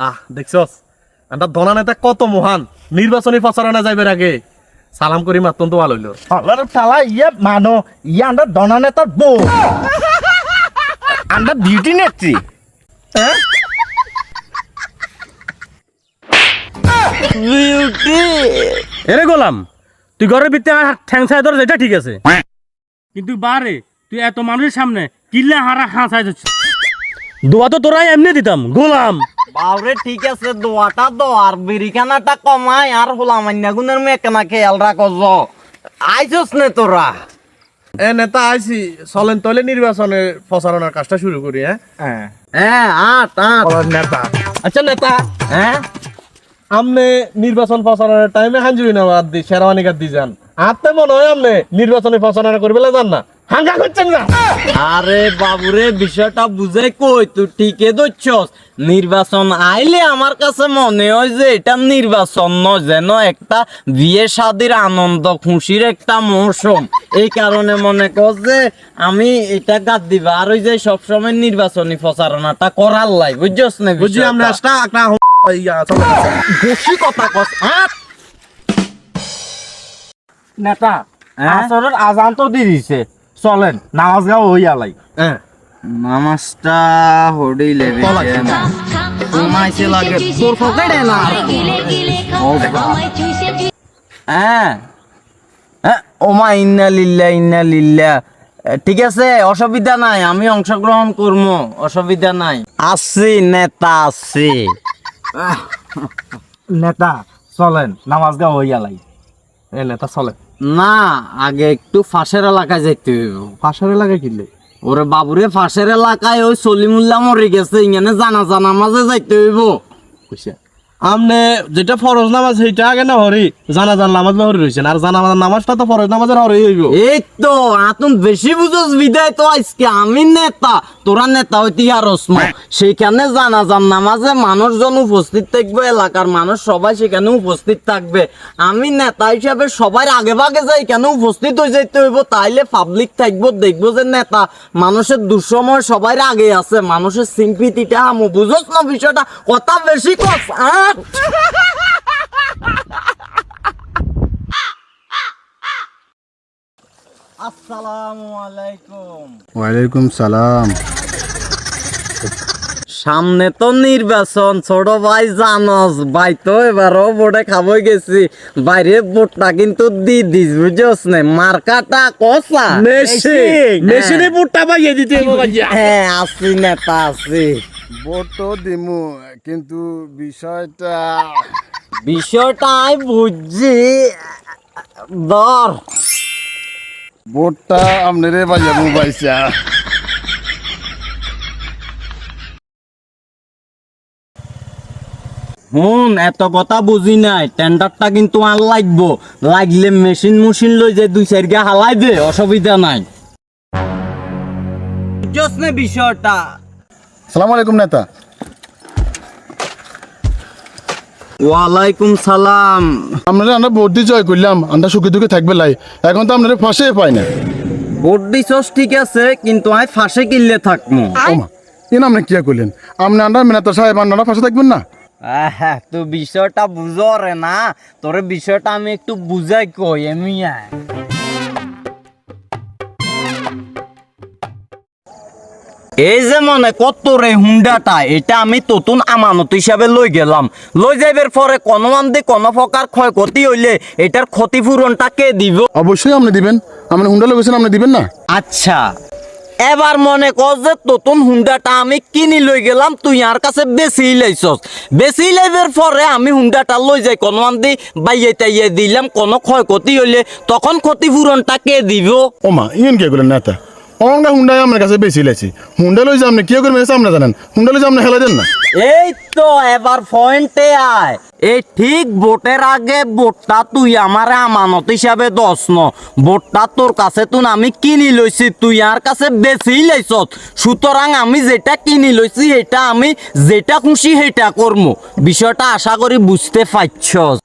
আহ দেখছস? আমরা ধনা নেতা কত মহান। নির্বাচনী প্রচারণা যাইবার আগে সালাম করি মাত্তন তো ভালো হইল আল্লাহর শালা ইয়ে মানো ইয়ে নেতার বউ আন্ডার বিউটি নেত্রী হ্যাঁ এরে গোলাম। তুই ঘরের ভিতরে আমার ঠ্যাং ছাই ধরে এটা ঠিক আছে। কিন্তু বারে তুই এত মানুষের সামনে কিল্লে হারা হাঁ ছাই ধরছিস। দোয়া তো তোরাই এমনি দিতাম গোলাম। বাবরে ঠিক আছে দোয়াটা দো আর বিরিখানাটা কমাই আর হোলা মান্না গুনের মেকেনা খেয়াল রাখো জ আইসস নে তোরা। এ নেতা আইছি চলেন তলে নির্বাচনের প্রচারণার কাজটা শুরু করি হ্যাঁ? হ্যাঁ হ্যাঁ আট। আট নেতা। আচ্ছা নেতা। হ্যাঁ? আমনে নির্বাচন প্রচারণার টাইমে হাঞ্জুরি না বাদ দি শেরওয়ানি গাদ দি যান। আপনি মনে হয় আমনে নির্বাচনী প্রচারণা করবে যান না। হাঙ্গা করছেন না? আরে বাবুরে বিষয়টা বুঝে কই? তুই ঠিকই ধরছস। নির্বাচন আইলে আমার কাছে মনে হয় যে এটা নির্বাচন নয় যেন একটা বিয়ে শাদির আনন্দ খুশির একটা মৌসুম। এই কারণে মনে কর যে আমি এটা গাদ দিবা আর ওই যে সবসময় নির্বাচনী প্রচারণাটা করার লাই। বুঝছস না বুঝি আমরা একটা ইয়া চলে বেশি কথা কস নেতা হ্যাঁ? আসরের আজান তো দিয়ে দিছে। চলেন নামাজ গাও হই আলাই হ্যাঁ নামাজটা হডিলে ঘুমাইছে লাগে। তোর পকেটে না? হ্যাঁ ওমা ইন্না লিল্লা ইন্না লিল্লা। ঠিক আছে অসুবিধা নাই আমি অংশগ্রহণ করব অসুবিধা নাই। আসছি নেতা আসছি। নেতা চলেন নামাজ গা হইয়া লাই। এ নেতা চলেন। না আগে একটু ফাঁসের এলাকায় যাইতে হইব। পাশের এলাকায় কিনলে ওরে বাবুরে ফাঁসের এলাকায় ওই সলিমুল্লাহ মরে গেছে ইങ്ങനെ জানা জানা মাঝে যাইতে হইব। কইসা আমনে যেটা ফরজ নামাজ সেইটা আগে না হরি জানাজার নামাজ না হরি রয়েছেন আর জানা জানাজার নামাজটা তো ফরজ নামাজের হরি হইব। এই তো আতুন বেশি বুঝোস বিদায় তো আজকে আমি নেতা তোরা নেতা হইতে আর সেখানে জানা যান নামাজে মানুষজন উপস্থিত থাকবে এলাকার মানুষ সবাই সেখানে উপস্থিত থাকবে। আমি নেতা হিসাবে সবার আগে ভাগে যাই কেন উপস্থিত হয়ে যাইতে হইব? তাইলে পাবলিক থাকব দেখব যে নেতা মানুষের দুঃসময় সবার আগে আছে। মানুষের সিম্পিতিটা আমু বুঝোস না বিষয়টা? কথা বেশি কস আসসালামু আলাইকুম। ওয়ালাইকুম সালাম। সামনে তো নির্বাচন ছোট ভাই জানস। ভাই তো এবারও ভোটে খাবই গেছি। বাইরে ভোটটা কিন্তু দি দিস বুঝছস না? মার্কাটা কসা মেশিনে বুটটা পাইয়ে দিতে হ্যাঁ আসি নেতা আসি। ভোট তো দিমু কিন্তু বিষয়টা বিষয়টা আমি বুঝছি। দর ভোটটা আপনারে বাজাবো পাইছা হুন এত কথা বুঝি নাই। টেন্ডারটা কিন্তু আর লাগবো। লাগলে মেশিন মুশিন লই যে দুই চার গা হালাই দে অসুবিধা নাই। বুঝছস না বিষয়টা। সালাম আলাইকুম নেতা। ওয়ালাইকুম সালাম। আপনারা আমরা বর্দি জয় করলাম আমরা সুখে দুঃখে থাকবে লাই। এখন তো আপনারা ফাঁসে পাই না। বর্দি সস ঠিক আছে কিন্তু আমি ফাঁসে কিনলে থাকব ওমা আপনি কি করলেন? আপনি আন্ডার মেনাতা সাহেব আপনারা ফাঁসে থাকবেন না? আহা, তো বিষয়টা বুঝো রে না তোর বিষয়টা আমি একটু বুঝাই কই এমনি এই যে মনে কত রে হুন্ডাটা এটা আমি নতুন আমানত হিসাবে লই গেলাম। লই যাইবার পরে কোনো মান্দি কোনো প্রকার ক্ষয়ক্ষতি হইলে এটার ক্ষতিপূরণটা কে দিব? অবশ্যই আপনি দিবেন। আপনি হুন্ডা লোকেছেন আপনি দিবেন না? আচ্ছা। এবার মনে কর যে নতুন হুন্ডাটা আমি কিনি লই গেলাম তুই আর কাছে বেশি লাইছস। বেশি লাইবার পরে আমি হুন্ডাটা লই যাই কোনো আন্দি বাইয়ে তাইয়ে দিলাম কোনো ক্ষয়ক্ষতি হইলে তখন ক্ষতিপূরণটা কে দিব? ওমা ইয়েন কে করলেন নেতা? অঙ্গা হুন্ডাই আমার কাছে বেশি লাইছি হুন্ডা লই যে আপনি কি করবেন আপনি জানেন। হুন্ডা লই যে আপনি দেন না। এই তো এবার পয়েন্টে আয়। এই ঠিক ভোটের আগে ভোটটা তুই আমার আমানত হিসাবে দশ ন। ভোটটা তোর কাছে তুই আমি কিনি লইছি, তুই আর কাছে বেশি লাইছ সুতরাং আমি যেটা কিনি লইছি, এটা আমি যেটা খুশি, সেটা করব বিষয়টা আশা করি বুঝতে পারছস।